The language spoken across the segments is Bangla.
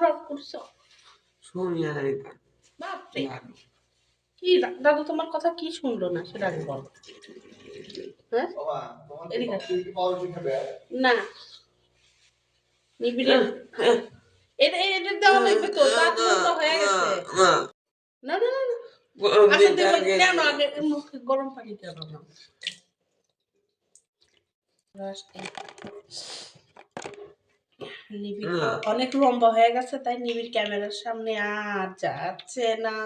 অপরাধ করছ? বাপরে। কি দাদু তোমার কথা কি শুনলো না সেটা আগে বলো। হ্যাঁ। না। নিবিড়ে এটা এটা দেওয়া লাগবে তো দাঁত মোটা হয়ে গেছে। না না না না। আচ্ছা দেবো কেন আগে মুখে গরম পানি কেন না? নিবিড় অনেক লম্বা হয়ে গেছে তাই নিবিড় ক্যামেরার সামনে আর যাচ্ছে না।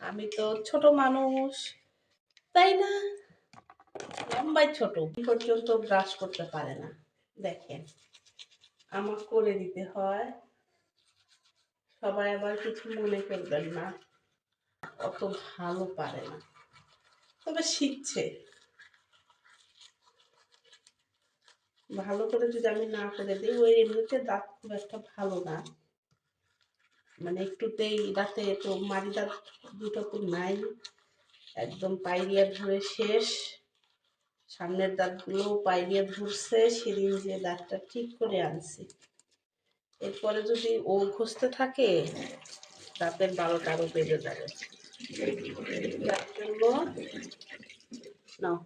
আমি তো ছোট মানুষ তাই না? লম্বাই ছোট পর্যন্ত ব্রাশ করতে পারে না। দেখেন আমার করে দিতে হয়। সবাই আবার কিছু মনে করবেন না অত ভালো পারে না। তবে শিখছে। ভালো করে যদি আমি না করে দিই ওই এমনিতে দাঁত খুব একটা ভালো না। মানে একটুতেই দাঁতে তো মারি দাঁত দুটো তো নাই, একদম পাইরিয়া ধরে শেষ। সামনের দাঁতগুলো পাইরিয়া ধরছে, সেদিন যে দাঁতটা ঠিক করে আনছি। এরপরে যদি ও ঘষতে থাকে দাঁতের বারোটা আরও বেড়ে যাবে। জন্য নাও,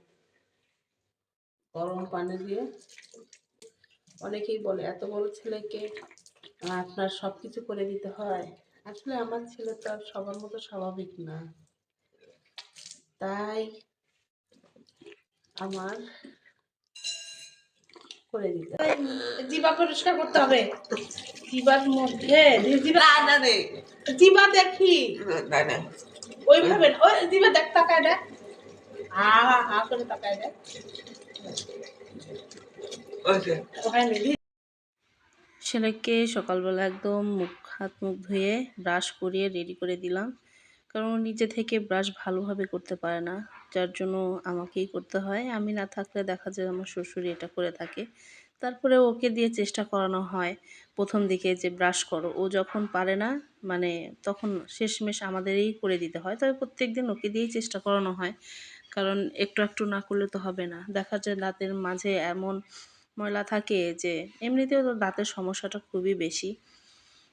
গরম পানি দিয়ে অনেকেই বলে এত বড় ছেলেকে আপনার সব কিছু করে দিতে হয়? আসলে আমার ছেলে তো আর সবার মতো স্বাভাবিক না। তাই আমার করে দিতে হয়। জিবা পরিষ্কার করতে হবে। জিবার মধ্যে জিবা না রে জিবা দেখি। না না ওইভাবে না। ওই জিবা দেখ তাকায় দেখ। হা হা হা করে তাকায় দেখ। ছেলেকে সকালবেলা একদম মুখ, হাত মুখ ধুয়ে ব্রাশ করিয়ে রেডি করে দিলাম। কারণ নিজে থেকে ব্রাশ ভালোভাবে করতে পারে না, যার জন্য আমাকেই করতে হয়। আমি না থাকলে দেখা যায় আমার শ্বশুরই এটা করে থাকে। তারপরে ওকে দিয়ে চেষ্টা করানো হয়, প্রথম দিকে যে ব্রাশ করো। ও যখন পারে না মানে তখন শেষমেশ আমাদেরই করে দিতে হয়। তবে প্রত্যেক দিন ওকে দিয়েই চেষ্টা করানো হয়। কারণ একটু একটু না করলে তো হবে না। দেখা যায় দাঁতের মাঝে এমন ময়লা থাকে যে এমনিতেও তো দাঁতের সমস্যাটা খুবই বেশি।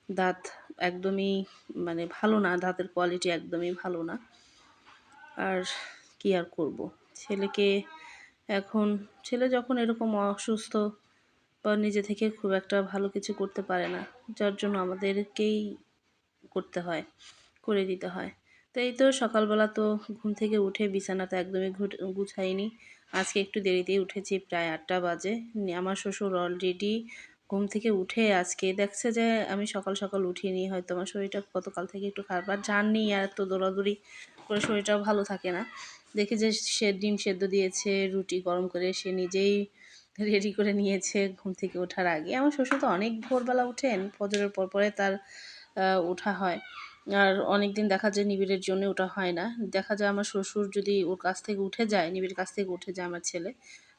দাঁত একদমই মানে ভালো না, দাঁতের কোয়ালিটি একদমই ভালো না। আর কি আর করব? ছেলেকে এখন, ছেলে যখন এরকম অসুস্থ বা নিজে থেকে খুব একটা ভালো কিছু করতে পারে না, যার জন্য আমাদেরকেই করতে হয়, করে দিতে হয়। তো এই তো সকালবেলা তো ঘুম থেকে উঠে বিছানাতে একদমই গুছাইনি। আজকে একটু দেরিতেই উঠেছি, প্রায় আটটা বাজে। আমার শ্বশুর অলরেডি ঘুম থেকে উঠে আজকে দেখছে যে আমি সকাল সকাল উঠিনি, হয়তো আমার শরীরটা গতকাল থেকে একটু খারাপ। আর জার্নি আর এত দৌড়াদৌড়ি করে শরীরটাও ভালো থাকে না। দেখে যে সে ডিম সেদ্ধ দিয়েছে, রুটি গরম করে সে নিজেই রেডি করে নিয়েছে ঘুম থেকে ওঠার আগে। আমার শ্বশুর তো অনেক ভোরবেলা উঠেন, ফজরের পর পরে তার ওঠা হয়। আর অনেক দিন দেখা যায় নিবিড়ের জন্য ওটা হয় না। দেখা যায় আমার শ্বশুর যদি ওর কাছ থেকে উঠে যায়, নিবিড়ের কাছ থেকে উঠে যায় আমার ছেলে,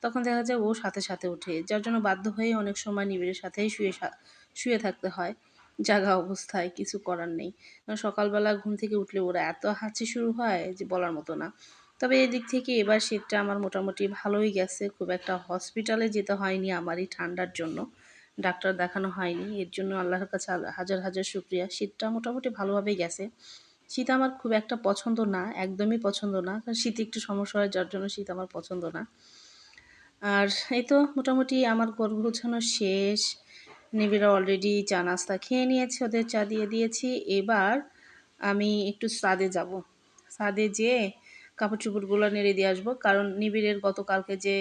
তখন দেখা যায় ও সাথে সাথে ওঠে, যার জন্য বাধ্য হয়ে অনেক সময় নিবিড়ের সাথেই শুয়ে শুয়ে থাকতে হয়। জাগা অবস্থায় কিছু করার নেই। সকালবেলা ঘুম থেকে উঠলে ওরা এত হাঁচি শুরু হয় যে বলার মতো না। তবে এদিক থেকে এবার শীতটা আমার মোটামুটি ভালোই গেছে। খুব একটা হসপিটালে যেতে হয়নি আমার এই ঠান্ডার জন্য। ডাক্তার দেখানো হয়নি। এর জন্য আল্লাহর কাছে হাজার হাজার শুক্রিয়া। শীতটা মোটামুটি ভালোভাবেই গেছে। শীত আমার খুব একটা পছন্দ না, একদমই পছন্দ না। কারণ শীতে একটু সমস্যা হয়, যার জন্য শীত আমার পছন্দ না। আর এই তো মোটামুটি আমার ঘর গোছানো শেষ। নিবিড়া অলরেডি চা নাস্তা খেয়ে নিয়েছে, ওদের চা দিয়ে দিয়েছি। এবার আমি একটু সাদে যাব। সাদে যেয়ে কাপড় চোপড়গুলো নেড়ে দিয়ে আসব। কারণ নিবিড়ের গতকালকে যে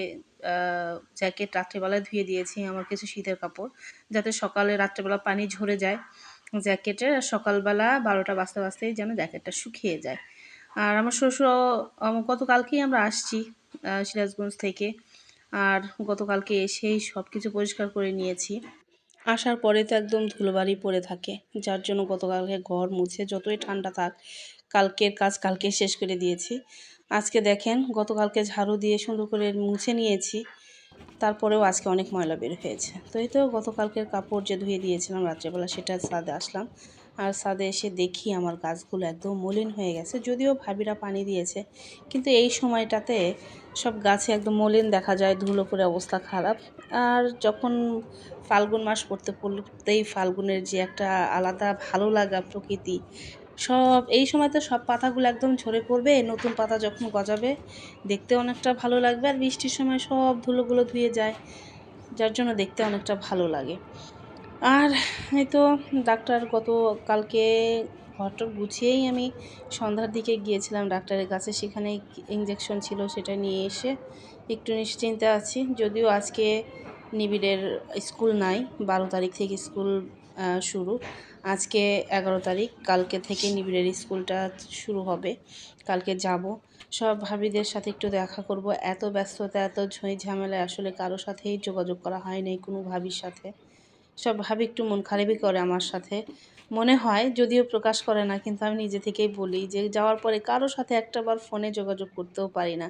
জ্যাকেট রাত্রেবেলায় ধুয়ে দিয়েছি, আমার কিছু শীতের কাপড়, যাতে সকালে রাত্রেবেলা পানি ঝরে যায় জ্যাকেটের সকালবেলা বারোটা বাজতে বাজতেই যেন জ্যাকেটটা শুকিয়ে যায়। আর আমার শ্বশুর গতকালকেই আমরা আসছি সিরাজগঞ্জ থেকে, আর গতকালকে এসেই সব কিছু পরিষ্কার করে নিয়েছি। আসার পরে তো একদম ধুলোবাড়ি পড়ে থাকে, যার জন্য গতকালকে ঘর মুছে যতই ঠান্ডা থাক, কালকের কাজ কালকে শেষ করে দিয়েছি। আজকে দেখেন, গতকালকে ঝাড়ু দিয়ে সুন্দর করে মুছে নিয়েছি। তারপরেও আজকে অনেক ময়লা বের হয়েছে। তো এই তো গতকালকের কাপড় যে ধুয়ে দিয়েছিলাম রাত্রেবেলা, সেটা সাদে আসলাম। আর সাদে এসে দেখি আমার গাছগুলো একদম মলিন হয়ে গেছে। যদিও ভাবিরা পানি দিয়েছে, কিন্তু এই সময়টাতে সব গাছে একদম মলিন দেখা যায়, ধুলো করে অবস্থা খারাপ। আর যখন ফাল্গুন মাস পড়তে পড়তেই ফাল্গুনের যে একটা আলাদা ভালো লাগা প্রকৃতি সব, এই সময় তো সব পাতাগুলো একদম ঝরে পড়বে, নতুন পাতা যখন গজাবে, দেখতে অনেকটা ভালো লাগবে আর বৃষ্টির সময় সব ধুলোগুলো ধুয়ে যায়, যার জন্য দেখতে অনেকটা ভালো লাগে। আর এই তো ডাক্তার গত কালকে ঘরটর গুছিয়েই আমি সন্ধ্যার দিকে গিয়েছিলাম ডাক্তারের কাছে, সেখানে ইঞ্জেকশন ছিল সেটা নিয়ে এসে একটু নিশ্চিন্তে আছি, যদিও আজকে নিবিড়ের স্কুল নাই, বারো তারিখ থেকে স্কুল শুরু। আজকে এগারো তারিখ, কালকে থেকে নিবিড়ের স্কুলটা শুরু হবে। কালকে যাব। সব ভাবিদের সাথে একটু দেখা করব। এত ব্যস্ততা, এত ঝই ঝামেলায় আসলে কারও সাথেই যোগাযোগ করা হয় নাই, কোনো ভাবির সাথে। সব ভাবি একটু মন খারাপই করে আমার সাথে। মনে হয়, যদিও প্রকাশ করে না, কিন্তু আমি নিজে থেকেই বলি যে, যাওয়ার পরে কারোর সাথে একটাবার ফোনে যোগাযোগ করতেও পারি না।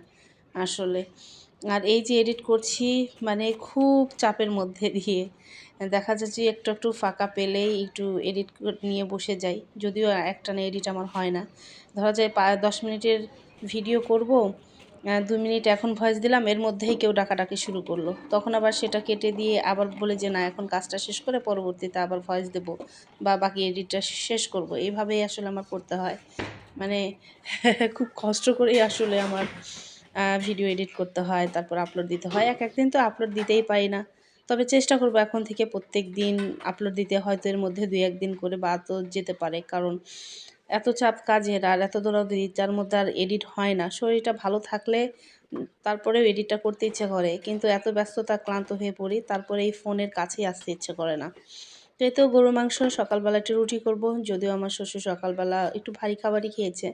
আসলে। আর এই যে এডিট করছি মানে খুব চাপের মধ্যে দিয়ে। দেখা যাচ্ছে একটু একটু ফাঁকা পেলেই একটু এডিট নিয়ে বসে যাই। যদিও একটানা এডিট আমার হয় না। ধরা যায় পা, দশ মিনিটের ভিডিও করব দু মিনিট এখন ভয়েস দিলাম, এর মধ্যেই কেউ ডাকাডাকি শুরু করল। তখন আবার সেটা কেটে দিয়ে আবার বলে যে, না, এখন কাজটা শেষ করে পরবর্তীতে আবার ভয়েস দেব বা বাকি এডিটটা শেষ করব। এইভাবেই আসলে আমার করতে হয়। মানে খুব কষ্ট করেই আসলে আমার ভিডিও এডিট করতে হয়, তারপর আপলোড দিতে হয়। এক একদিন তো আপলোড দিতেই পারি না। তবে চেষ্টা করব এখন থেকে প্রত্যেক দিন আপলোড দিতে, হয়তো এর মধ্যে দুই একদিন করে বা তো যেতে পারে। কারণ এত চাপ কাজের আর এত দৌড়াদৌড়ি, যার মধ্যে আর এডিট হয় না। শরীরটা ভালো থাকলে তারপরেও এডিটটা করতে ইচ্ছে করে। কিন্তু এত ব্যস্ততা ক্লান্ত হয়ে পড়ি, তারপরে এই ফোনের কাছেই আসতে ইচ্ছে করে না। তো তো গরু মাংস সকালবেলা একটু রুটি করব, যদিও আমার শ্বশুর সকালবেলা একটু ভারী খাবারই খেয়েছে,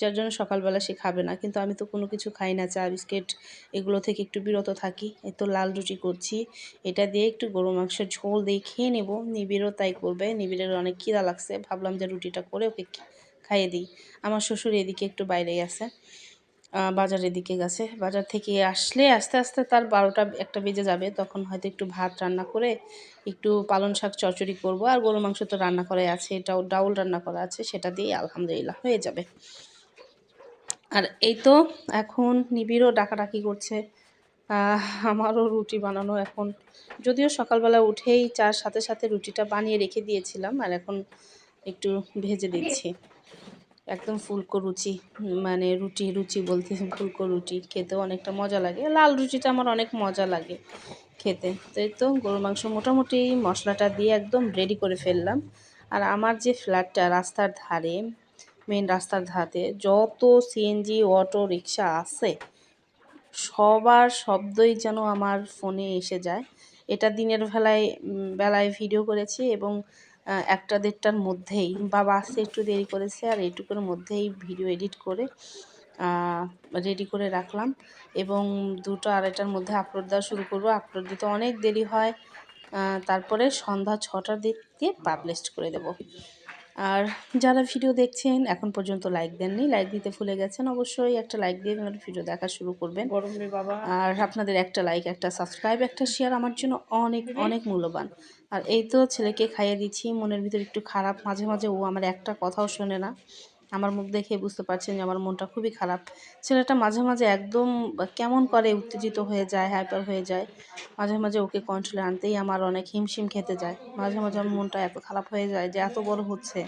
যার জন্য সকালবেলা সে খাবে না, কিন্তু আমি তো কোনো কিছু খাই না, চা, বিস্কিট এগুলো থেকে একটু বিরত থাকি, এই তো লাল রুটি করছি, এটা দিয়ে একটু গরু মাংসের ঝোল দিয়ে খেয়ে নেব, নিবিড়ও তাই করবে, নিবিড়ের অনেক খিদা লাগছে, ভাবলাম যে রুটিটা করে ওকে খাইয়ে দিই, আমার শ্বশুর এদিকে একটু বাইরে গেছে বাজারের দিকে গেছে। বাজার থেকে আসলে আস্তে আস্তে তার বারোটা একটা বেজে যাবে। তখন হয়তো একটু ভাত রান্না করে একটু পালং শাক চচ্চড়ি করব। আর গরু মাংস তো রান্না করাই আছে, এটাও ডাউল রান্না করা আছে, সেটা দিয়ে আলহামদুলিল্লাহ হয়ে যাবে। আর এই তো এখন নিবিড়ও ডাকাডাকি করছে। আমারও রুটি বানানো এখন। যদিও সকালবেলা উঠেই চার সাথে সাথে রুটিটা বানিয়ে রেখে দিয়েছিলাম, আর এখন একটু ভেজে দিচ্ছি। একদম ফুলকো রুচি মানে রুটি, রুচি বলতে ফুলকো রুটি খেতেও অনেকটা মজা লাগে। লাল রুটিটা আমার অনেক মজা লাগে খেতে। তো এই তো গরুর মাংস মোটামুটি মশলাটা দিয়ে একদম রেডি করে ফেললাম। আর আমার যে ফ্ল্যাটটা রাস্তার ধারে মেন রাস্তার ধারে, যত সিএনজি অটো রিক্সা আছে, সবার শব্দই যেন আমার ফোনে এসে যায়। এটা দিনের বেলায় বেলায় ভিডিও করেছি এবং একটা দেড়টার মধ্যেই। বা বাসে একটু দেরি করেছে আর এইটুকুর মধ্যেই ভিডিও এডিট করে রেডি করে রাখলাম এবং দুটো আড়াইটার মধ্যে আপলোড দেওয়া শুরু করব। আপলোড দিতে অনেক দেরি হয় তারপরে সন্ধ্যা ছটার দিক দিয়ে পাবলিশ করে দেব। আর যারা ভিডিও দেখছেন এখন পর্যন্ত লাইক দেননি। লাইক দিতে ভুলে গেছেন অবশ্যই একটা লাইক দিয়ে আমার ভিডিও দেখা শুরু করবেন। গরম বাবা। আর আপনাদের একটা লাইক একটা সাবস্ক্রাইব একটা শেয়ার আমার জন্য অনেক অনেক মূল্যবান। আর এই তো ছেলেকে খাইয়ে দিচ্ছি মনের ভিতর একটু খারাপ মাঝে মাঝে ও আমার একটা কথাও শোনে না। আমার মুখ দেখে বুঝতে পারছেন যে আমার মনটা খুবই খারাপ। ছেলেটা মাঝে মাঝে একদম কেমন করে উত্তেজিত হয়ে যায় হাইপার হয়ে যায়। মাঝে মাঝে ওকে কন্ট্রোলে আনতেই আমার অনেক হিমশিম খেতে যায়। মাঝে মাঝে আমার মনটা এত খারাপ হয়ে যায় যে এত বড় হচ্ছে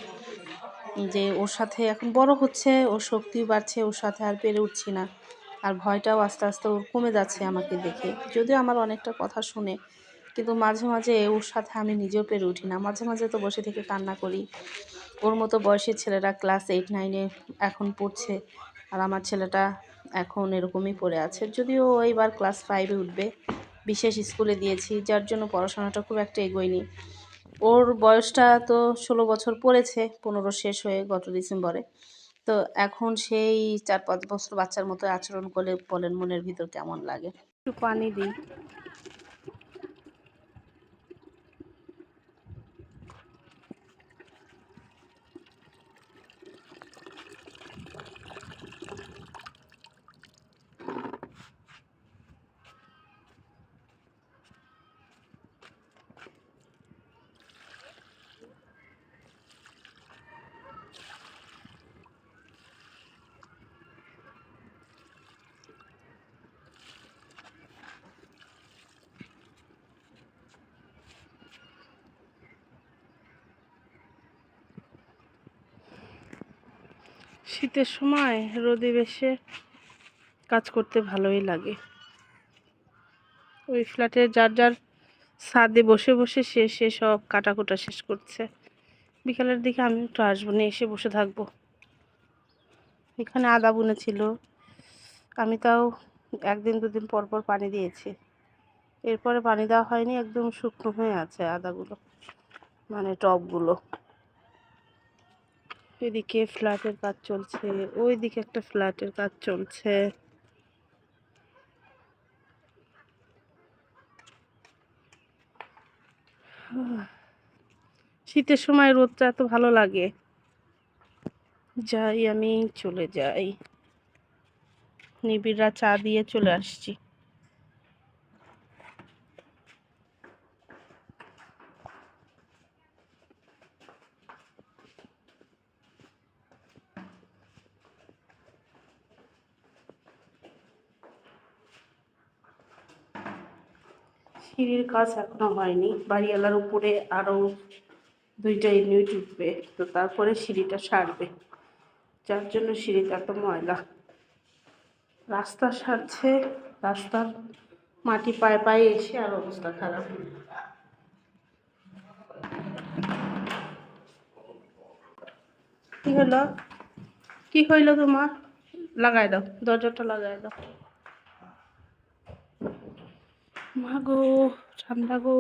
যে ওর সাথে এখন বড় হচ্ছে, ওর শক্তিও বাড়ছে, ওর সাথে আর পেরে উঠছি না। আর ভয়টাও আস্তে আস্তে ওর কমে যাচ্ছে আমাকে দেখে। যদিও আমার অনেকটা কথা শুনে, কিন্তু মাঝে মাঝে ওর সাথে আমি নিজেও পেরে উঠি না। মাঝে মাঝে তো বসে থেকে কান্না করি। ওর মতো বয়সের ছেলেরা ক্লাস এইট নাইনে এখন পড়ছে। আর আমার ছেলেটা এখন এরকমই পড়ে আছে। যদিও ও এবার ক্লাস ফাইভে উঠবে। বিশেষ স্কুলে দিয়েছি, যার জন্য পড়াশোনাটা খুব একটা এগোয়নি। ওর বয়সটা তো ষোলো বছর পড়েছে, পনেরো শেষ হয়ে গত ডিসেম্বরে। তো এখন সেই চার পাঁচ বছর বাচ্চার মতো আচরণ করলে বলেন মনের ভিতর কেমন লাগে? একটু পানি দিই। শীতের সময় রোদে বেশে কাজ করতে ভালোই লাগে। ওই ফ্ল্যাটে যার যার ছাদে বসে বসে সে সে সব কাটাকুটা শেষ করছে। বিকালের দিকে আমি একটু আসব না এসে বসে থাকব। এখানে আদা বুনে ছিল। আমি তাও একদিন দুদিন পর পর পানি দিয়েছি। এরপরে পানি দেওয়া হয়নি, একদম শুকনো হয়ে আছে আদাগুলো মানে টবগুলো। এদিকে ফ্ল্যাটের কাজ চলছে ওই দিকে একটা ফ্ল্যাটের কাজ চলছে। শীতের সময় রোদটা এত ভালো লাগে। যাই, আমি চলে যাই। নিবিড়রা চা দিয়ে চলে আসছি। সিঁড়ির কাজ এখনও হয়নি। বাড়িওয়ালার উপরে আরও দুইটা ইউনিট উঠবে, তো তারপরে সিঁড়িটা সারবে। যার জন্য সিঁড়িটা এত ময়লা। রাস্তা সারছে, রাস্তার মাটি পায়ে পায়ে এসে আর অবস্থা খারাপ। কি হলো? কি হইল তোমার? লাগাই দাও, দরজাটা লাগাই দাও। মা গো ঠান্ডা গো